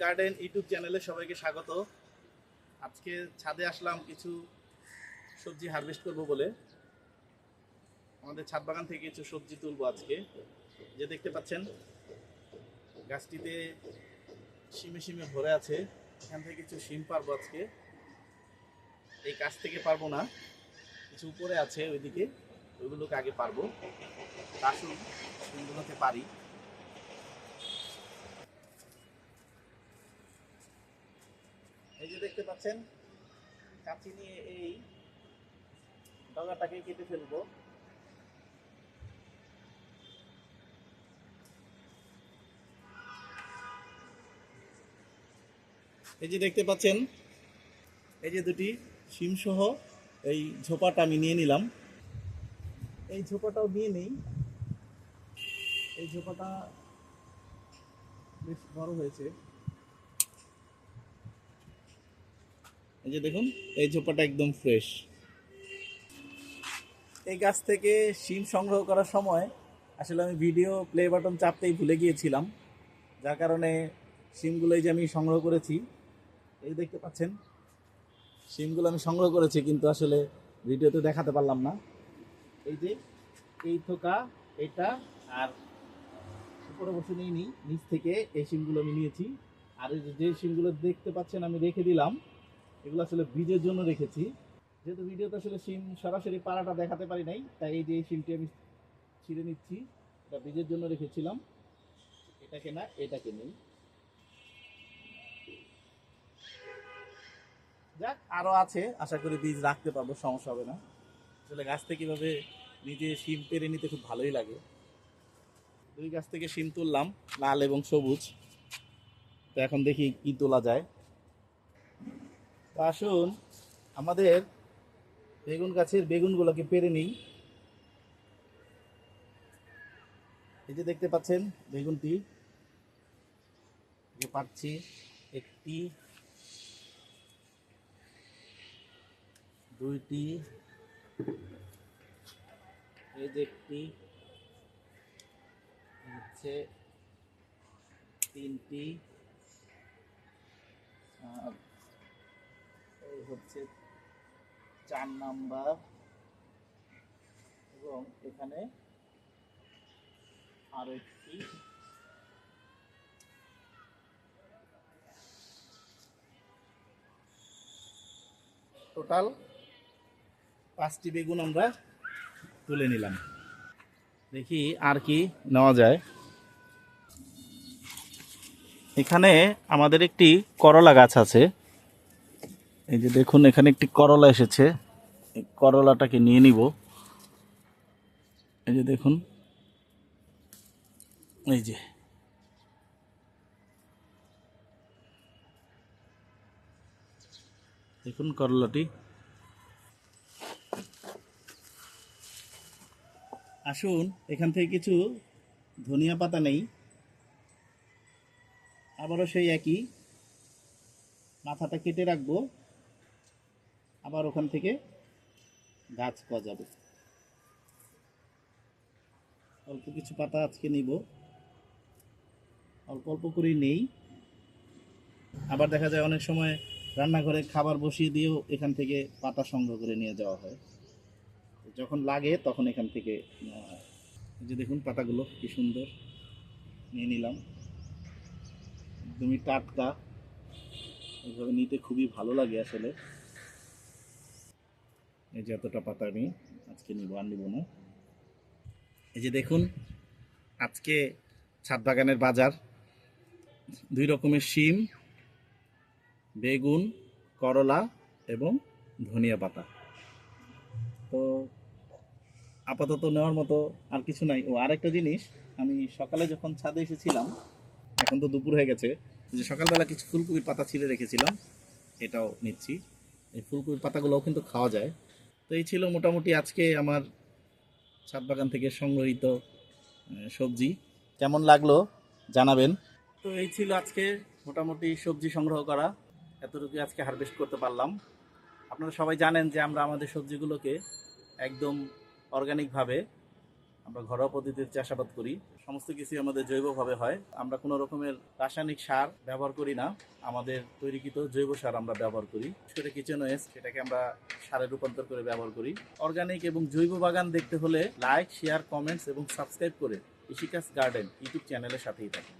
Garden YouTube চ্যানেলে সবাইকে স্বাগত। আজকে ছাদে আসলাম কিছু সবজি হারভেস্ট করব বলে। আমাদের ছাদ বাগান থেকে কিছু সবজি তুলবো আজকে। যে দেখতে পাচ্ছেন, গাছটিতে শিমে শিমে ভরে আছে। এখান থেকে কিছু শিম পারব আজকে। এই গাছ থেকে পারব না। কিছু উপরে আছে ওইদিকে। ওইগুলোকে আগে পারব। আসুন শিমগুলোকে পারি। যে দেখতে পাচ্ছেন, কাঁচি নিয়ে এই ডগাটাকে কেটে ফেলব। এই যে দেখতে পাচ্ছেন, এই যে দুটি শিম সহ এই ঝোপাটা আমি নিয়ে নিলাম। এই ঝোপাটাও নিয়ে নেই। এই ঝোপাটা বেশ বড় হয়েছে। এই যে দেখুন, এই ঝোপাটা একদম ফ্রেশ এই গাছ থেকে শিম সংগ্রহ করার সময় আসলে আমি ভিডিও প্লে বাটন চাপতেই ভুলে গিয়েছিলাম। যার কারণে শিমগুলো এই যে আমি সংগ্রহ করেছি, এই দেখতে পাচ্ছেন, শিমগুলো আমি সংগ্রহ করেছি, কিন্তু আসলে ভিডিওতে দেখাতে পারলাম না। এই যে, এই থোকা, এটা, আর উপরে বসে নিই নিচ থেকে এই শিমগুলো আমি নিয়েছি। আর যে যে শিমগুলো দেখতে পাচ্ছেন, আমি রেখে দিলাম। এগুলো আসলে বীজের জন্য রেখেছি। যেহেতু ভিডিওতে আসলে সিম সরাসরি পাড়াটা দেখাতে পারি নাই, তাই এই যে এই সিমটি আমি ছিঁড়ে নিচ্ছি। এটা বীজের জন্য রেখেছিলাম। এটাকে না এটাকে নেই যাক, আরও আছে। আশা করি বীজ রাখতে পারব, সমস্যা হবে না। আসলে গাছ থেকে কীভাবে নিজে শিম পেরে নিতে খুব ভালোই লাগে। দুই গাছ থেকে শিম তুললাম, লাল এবং সবুজ। তো এখন দেখি কি তোলা যায়। তো আসুন, আমাদের বেগুন গাছের বেগুনগুলোকে পেরে নিই। এই যে দেখতে পাচ্ছেন বেগুনটি যে পাচ্ছি একটি, দুইটি, এই যে একটি, হচ্ছে তিনটি, আর হচ্ছে চার নাম্বার। এবং এখানে আরও একটি টোটাল পাঁচটি বেগুন আমরা তুলে নিলাম। দেখি আর কি নেওয়া যায়। এখানে আমাদের একটি করলা গাছ আছে। এই যে দেখুন, এখানে একটি করলা এসেছে। এই করলাটাকে নিয়ে নিব। এই যে দেখুন। এই যে। দেখুন করলাটি। আসুন, এখান থেকে কিছু ধনিয়া পাতা নেই। আবারও সেই একই। মাথাটা কেটে রাখব। আবার ওখান থেকে গাছ গজাবে। অল্প কিছু পাতা আজকে নিব। অল্প অল্প করেই নেই। আবার দেখা যায় অনেক সময় রান্নাঘরে খাবার বসিয়ে দিয়েও এখান থেকে পাতা সংগ্রহ করে নিয়ে যাওয়া হয়। যখন লাগে তখন এখান থেকে যে দেখুন পাতাগুলো কি সুন্দর নিয়ে নিলাম। একদমই টাটকা। এইভাবে নিতে খুবই ভালো লাগে আসলে। এই যে এতটা পাতা আমি আজকে নিব আর নিব না। এই যে দেখুন, আজকে ছাদ বাগানের বাজার। দুই রকমের শিম, বেগুন, করলা এবং ধনিয়া পাতা। তো আপাতত নেওয়ার মতো আর কিছু নাই। ও, আরেকটা জিনিস, আমি সকালে যখন ছাদে এসেছিলাম, এখন তো দুপুর হয়ে গেছে যে সকালবেলা কিছু ফুলকপির পাতা ছিঁড়ে রেখেছিলাম, এটাও নিচ্ছি। এই ফুলকপির পাতাগুলোও কিন্তু খাওয়া যায়। তো এই ছিল মোটামুটি আজকে আমার ছাদ বাগান থেকে সংগ্রহীত সবজি। কেমন লাগল জানাবেন? তো এই ছিল আজকে মোটামুটি সবজি সংগ্রহ করা। এতটুকু আজকে হারভেস্ট করতে পারলাম। আপনারা সবাই জানেন যে আমরা আমাদের সবজিগুলোকে একদম অর্গানিকভাবে আমরা ঘরোয়া পদ্ধতিতে চাষাবাদ করি। সমস্ত কিছুই আমাদের জৈবভাবে হয়। আমরা কোনো রকমের রাসায়নিক সার ব্যবহার করি না। আমাদের তৈরিকৃত জৈব সার আমরা ব্যবহার করি। সেটা কিচেন ওয়েস্ট সেটাকে আমরা সারে রূপান্তর করে ব্যবহার করি। অর্গানিক এবং জৈব বাগান দেখতে হলে লাইক শেয়ার কমেন্টস এবং সাবস্ক্রাইব করে কৃষিকাজ গার্ডেন ইউটিউব চ্যানেলের সাথেই থাকুন।